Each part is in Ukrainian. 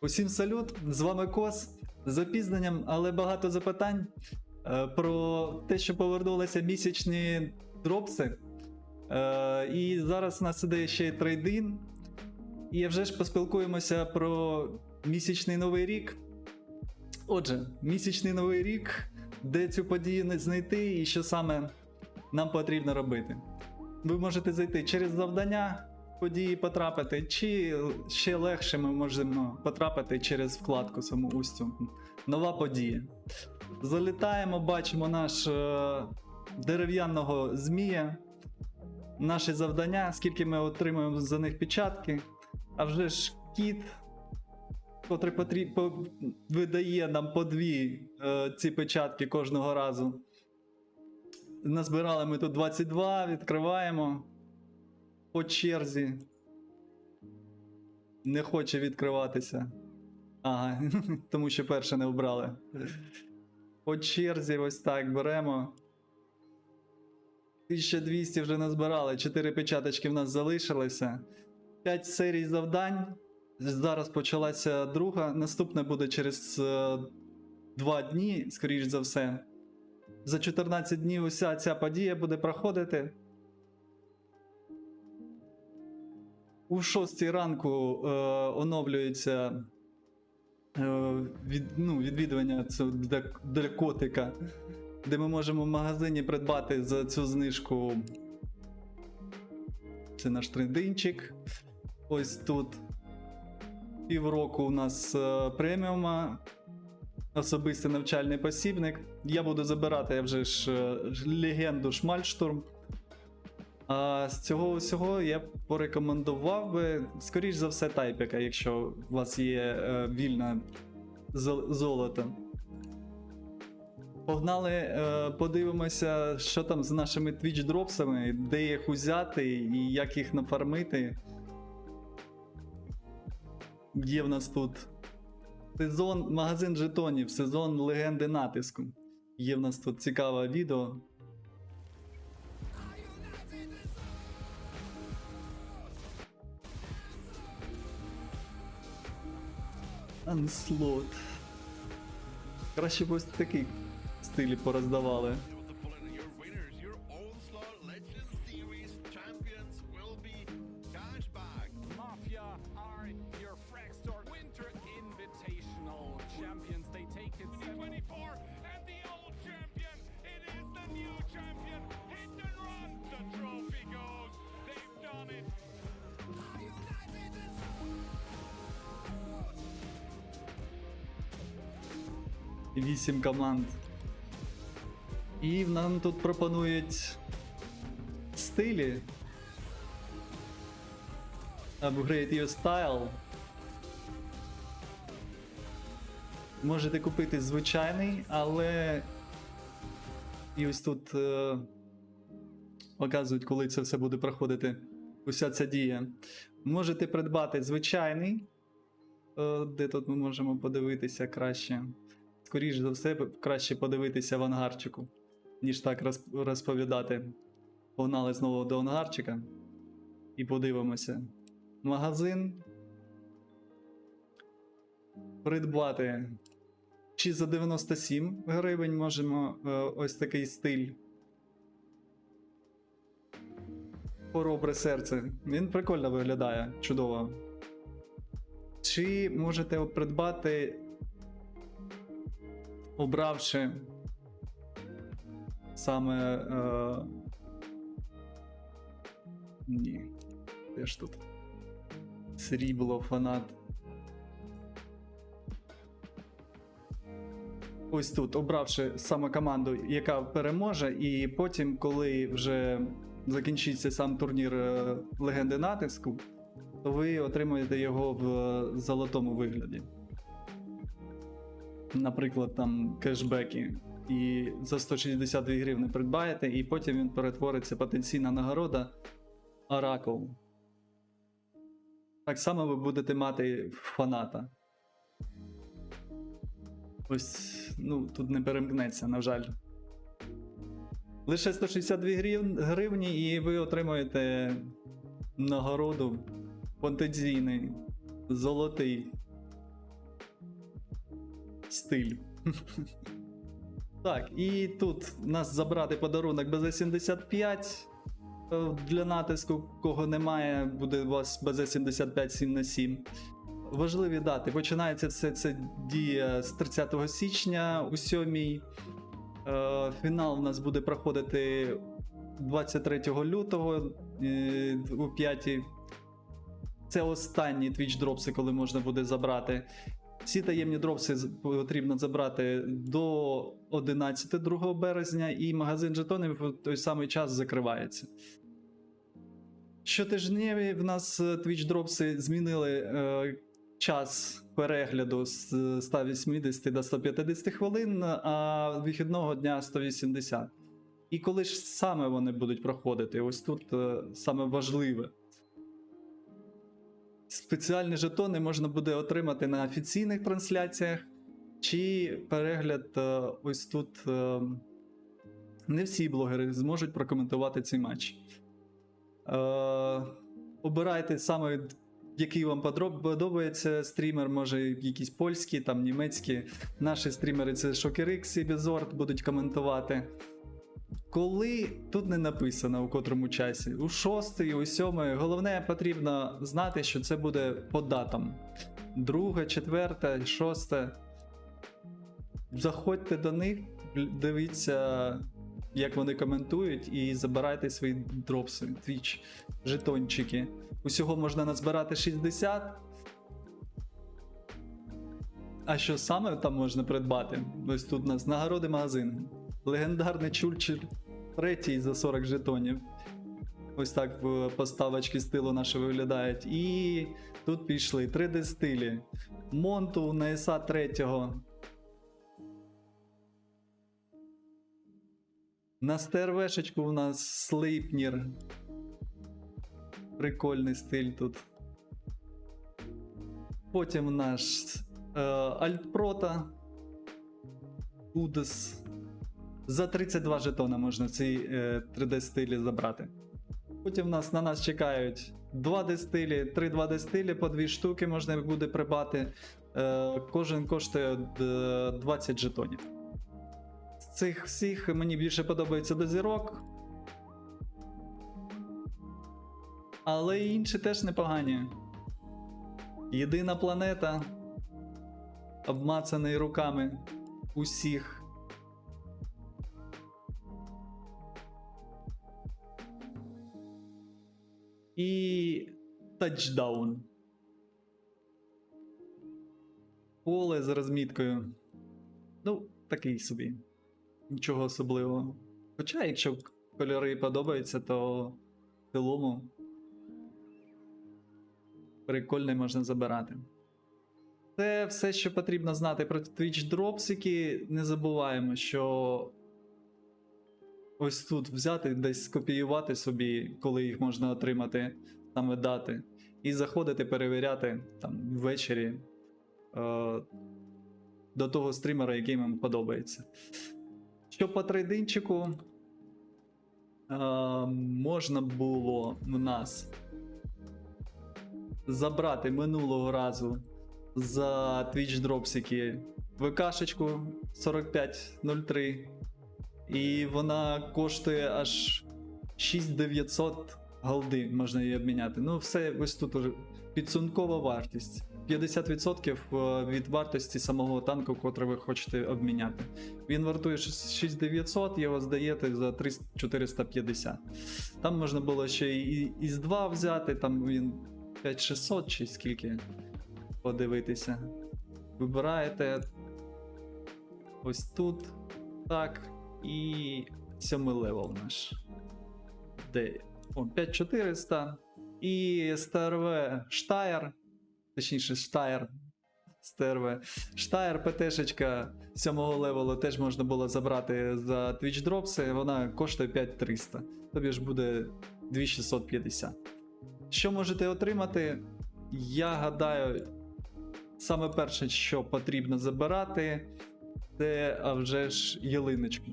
Усім салют! З вами Кос. З запізненням, але багато запитань е, про те, що повернулися місячні дропси. Е, і зараз у нас іде ще трейдин. І вже ж поспілкуємося про місячний новий рік. Отже, місячний новий рік, де цю подію знайти і що саме нам потрібно робити. Ви можете зайти через завдання події потрапити, чи ще легше ми можемо потрапити через вкладку саму ось. Нова подія. Залітаємо, бачимо наш е, дерев'яного змія, наші завдання, скільки ми отримуємо за них печатки. А вже ж кіт, котрий потрі... по... видає нам по дві е, ці печатки кожного разу. Назбирали ми тут 22, відкриваємо по черзі. Не хоче відкриватися. Ага, тому що перше не вбрали. По черзі, ось так беремо. 1200 вже назбирали, 4 печаточки в нас залишилося. 5 серій завдань. Зараз почалася друга. Наступна буде через е, 2 дні, скоріш за все. За 14 днів уся ця подія буде проходити. У 6 ранку е, оновлюється е, від, ну, відвідування цього для, котика, де ми можемо в магазині придбати за цю знижку. Це наш трендинчик. Ось тут півроку у нас е, преміума. Особистий навчальний посібник. Я буду забирати я вже ж е, легенду Шмальштурм. А з цього всього я порекомендував би, скоріш за все, тайпіка, якщо у вас є е, вільне золото. Погнали, е, подивимося, що там з нашими Twitch дропсами, де їх узяти і як їх нафармити. Є в нас тут сезон, магазин жетонів, сезон легенди натиску. Є в нас тут цікаве відео. Анслот. Краще б ось такий стилі пороздавали. 8 команд. І нам тут пропонують стилі. Upgrade your style. Можете купити звичайний, але і ось тут е... показують, коли це все буде проходити. Уся ця дія. Можете придбати звичайний. Е, де тут ми можемо подивитися краще? Скоріш за все, краще подивитися в ангарчику, ніж так розповідати. Погнали знову до ангарчика і подивимося. Магазин. Придбати. Чи за 97 гривень можемо е, ось такий стиль. Хоробре серце. Він прикольно виглядає, чудово. Чи можете придбати обравши саме. Е... Ні. Де ж тут? Срібло, фанат. Ось тут, обравши саме команду, яка переможе, і потім, коли вже закінчиться сам турнір е, легенди натиску, то ви отримуєте його в е, золотому вигляді наприклад, там кешбеки, і за 162 гривни придбаєте, і потім він перетвориться потенційна нагорода Оракул. Так само ви будете мати фаната. Ось, ну, тут не перемкнеться, на жаль. Лише 162 гривні, і ви отримуєте нагороду потенційний, золотий стиль. Так, і тут нас забрати подарунок БЗ-75. Е, Для натиску, кого немає, буде у вас БЗ-75 7 на 7. Важливі дати. Починається все це дія з 30 січня у 7. Е, Фінал у нас буде проходити 23 лютого е, у 5. Це останні Twitch дропси, коли можна буде забрати. Всі таємні дропси потрібно забрати до 11 2 березня, і магазин жетонів в той самий час закривається. Щотижневі в нас е, Twitch дропси змінили е, час перегляду з е, 180 до 150 хвилин, а вихідного дня 180. І коли ж саме вони будуть проходити? Ось тут е, саме важливе. Спеціальні жетони можна буде отримати на офіційних трансляціях, чи перегляд е, ось тут. е, Не всі блогери зможуть прокоментувати цей матч. Е, обирайте саме, який вам подобається стрімер, може якийсь польський, там німецький. Наші стрімери це ShokerX і Безорд будуть коментувати. Коли тут не написано у котрому часі, у шостий, у сьомий, головне потрібно знати, що це буде по датам. Друге, четверте, шосте. Заходьте до них, дивіться, як вони коментують, і забирайте свої дропси, твіч, жетончики. Усього можна назбирати 60. А що саме там можна придбати? Ось тут у нас нагороди магазин. Легендарний чульчер третій за 40 жетонів. Ось так в поставочки стилу наші виглядають. І тут пішли 3D стилі. Монту на СА 3. На стервешечку у нас Слейпнір. Прикольний стиль тут. Потім наш е, Альтпрота. Удес. За 32 жетона можна ці е, 3D стилі забрати. Потім в нас на нас чекають 2D стилі, 3 2D стилі по 2 штуки можна буде придбати. Е, кожен коштує е, 20 жетонів. З цих всіх мені більше подобається дозірок. Але інші теж непогані. Єдина планета, обмацаний руками усіх. І тачдаун. Поле з розміткою. Ну, такий собі. Нічого особливого. Хоча, якщо кольори подобаються, то в цілому прикольний можна забирати. Це все, що потрібно знати про Twitch дропсики. Не забуваємо, що ось тут взяти, десь скопіювати собі, коли їх можна отримати, саме дати, і заходити, перевіряти там ввечері е, до того стрімера, який вам подобається. Що по трейдинчику, е, можна було в нас забрати минулого разу за Twitch дропсики ВКшечку 4503. І вона коштує аж 6900 голди, можна її обміняти. Ну, все ось тут підсумкова вартість. 50% від вартості самого танку, котрий ви хочете обміняти. Він вартує 6900, його здаєте за 3450. Там можна було ще і із 2 взяти, там він 5600 чи скільки подивитися. Вибираєте ось тут. Так. І сьомий левел наш. Де? О, 5400. І СТРВ Штайр. Точніше, Штайр. СТРВ. Штайр ПТшечка 7 левелу теж можна було забрати за Twitch дропси. Вона коштує 5300. Тобі ж буде 2650. Що можете отримати? Я гадаю, саме перше, що потрібно забирати, це а вже ж ялиночку.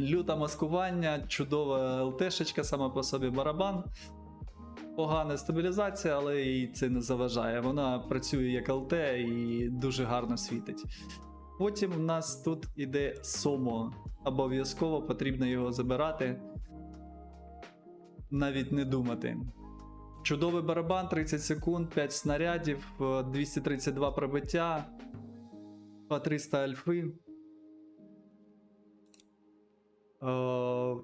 Люта маскування, чудова ЛТшечка сама по собі барабан. погана стабілізація, але їй це не заважає. Вона працює як ЛТ і дуже гарно світить. Потім в нас тут іде Сомо. Обов'язково потрібно його забирати. Навіть не думати. Чудовий барабан, 30 секунд, 5 снарядів, е, 232 пробиття, по 300 альфи. Е,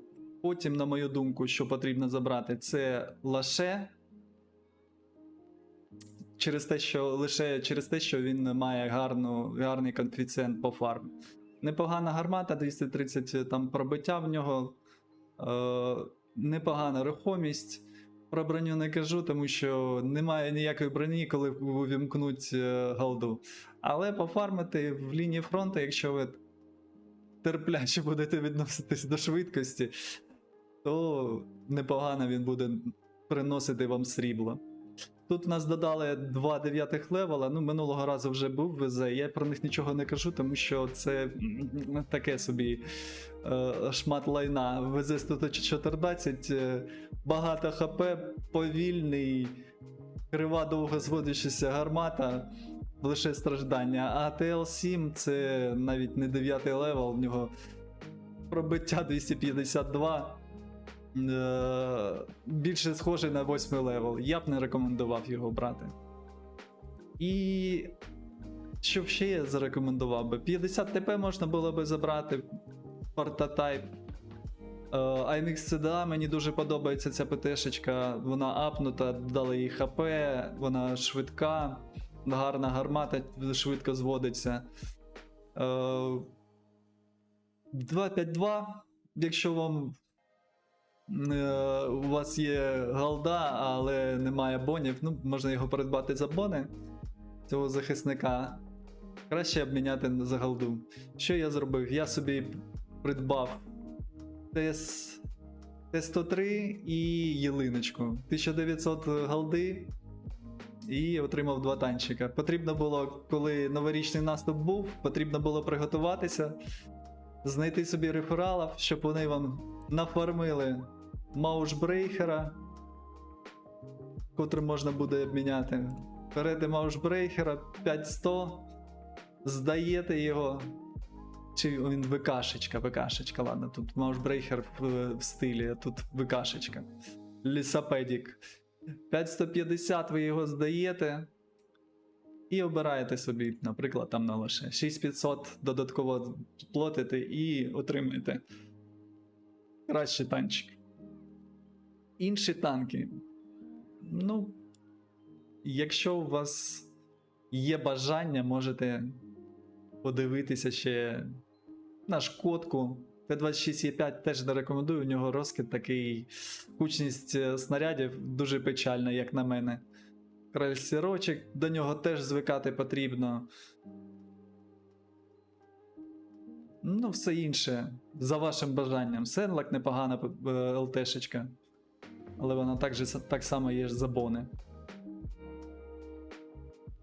Потім, на мою думку, що потрібно забрати, це лаше. Через те, що лише через те, що він має гарну, гарний коефіцієнт по фарм. Непогана гармата, 230 там пробиття в нього. Е, непогана рухомість. Про броню не кажу, тому що немає ніякої броні, коли увімкнуть е, голду. Але пофармити в лінії фронту, якщо ви терпляче будете відноситись до швидкості, то непогано він буде приносити вам срібло. Тут в нас додали два дев'ятих левела. Ну, минулого разу вже був ВЗ. Я про них нічого не кажу, тому що це таке собі е, шмат лайна. ВЗ 114, е, багато ХП, повільний, крива довго зводячася гармата, лише страждання. А ТЛ-7 це навіть не 9 левел, в нього пробиття 252. Е, більше схожий на 8 левел. Я б не рекомендував його брати. І що ще я зарекомендував би? 50 ТП можна було би забрати. Портатайп. Е, IMX CDA, мені дуже подобається ця ПТшечка. Вона апнута, дали їй ХП, вона швидка, гарна гармата, швидко зводиться. Е, 252. Якщо вам е, у вас є голда, але немає бонів, ну, можна його придбати за бони цього захисника. Краще обміняти за голду. Що я зробив? Я собі придбав ТС, Т103 і ялиночку. 1900 голди і отримав два танчика. Потрібно було, коли новорічний наступ був, потрібно було приготуватися, знайти собі рефералів, щоб вони вам нафармили маушбрейхера, котрим можна буде обміняти. Берете маушбрейхера 5100, здаєте його. Чи він ВКшечка, ВКшечка, ладно, тут маушбрейхер в, в стилі, а тут ВКшечка. Лісапедік. 5150 ви його здаєте. І обираєте собі, наприклад, там на лише 6500 додатково платите і отримаєте кращий танчик. Інші танки. Ну, якщо у вас є бажання, можете подивитися ще на шкодку. Т-26Е5 теж не рекомендую, у нього розкид такий. Кучність е, снарядів дуже печальна, як на мене. Кральсірочок, до нього теж звикати потрібно. Ну, все інше. За вашим бажанням. Сенлак непогана е, ЛТшечка. Але вона так, же, так само є ж за бони.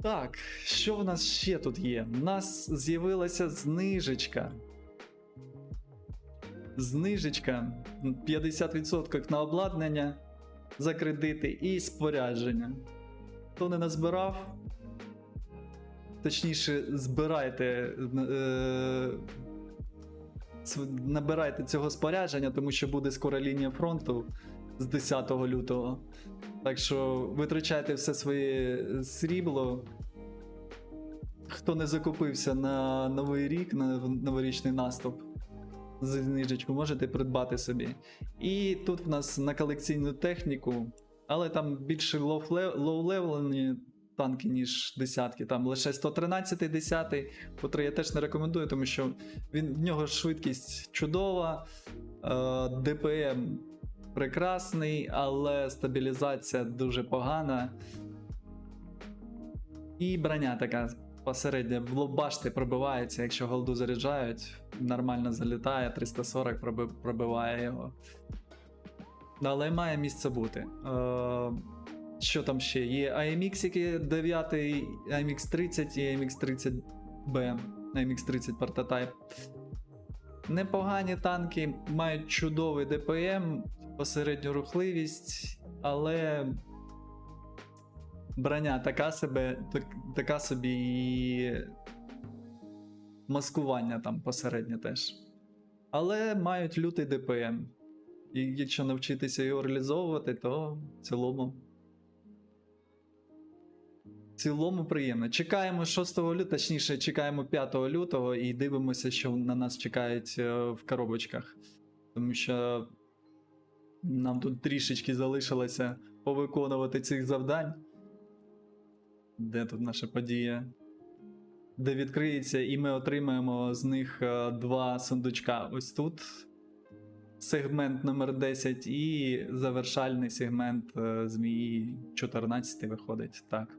Так, що в нас ще тут є? У нас з'явилася знижечка. Знижечка 50% на обладнання за кредити і спорядження. Хто не назбирав, точніше, збирайте, е, набирайте цього спорядження, тому що буде скоро лінія фронту з 10 лютого. Так що витрачайте все своє срібло. Хто не закупився на новий рік, на новорічний наступ знижечку, можете придбати собі. І тут в нас на колекційну техніку, але там більше лоу-левелені танки, ніж десятки. Там лише 113 10 котрий я теж не рекомендую, тому що він, в нього швидкість чудова, е, ДПМ прекрасний, але стабілізація дуже погана. І броня така посередня, башти пробивається, якщо голду заряджають, нормально залітає, 340 проби- пробиває його. Але має місце бути. Е, що там ще? Є AMX 9, AMX 30 і AMX 30B, AMX 30 прототайп. Непогані танки, мають чудовий ДПМ, посередню рухливість, але броня така себе, так, така собі і маскування там посередньо теж. Але мають лютий ДПМ. І якщо навчитися його реалізовувати, то в цілому. В цілому приємно. Чекаємо 6 лютого, точніше, чекаємо 5 лютого і дивимося, що на нас чекають е, в коробочках. Тому що нам тут трішечки залишилося повиконувати цих завдань. Де тут наша подія? Де відкриється, і ми отримаємо з них е, два сундучка. Ось тут сегмент номер 10 і завершальний сегмент е, змії 14 виходить. Так.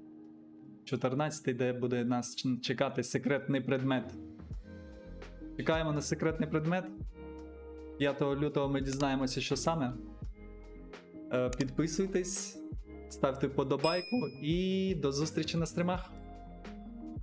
14, де буде нас чекати секретний предмет. Чекаємо на секретний предмет. 5 лютого ми дізнаємося, що саме. Е, Підписуйтесь, ставте вподобайку і до зустрічі на стримах.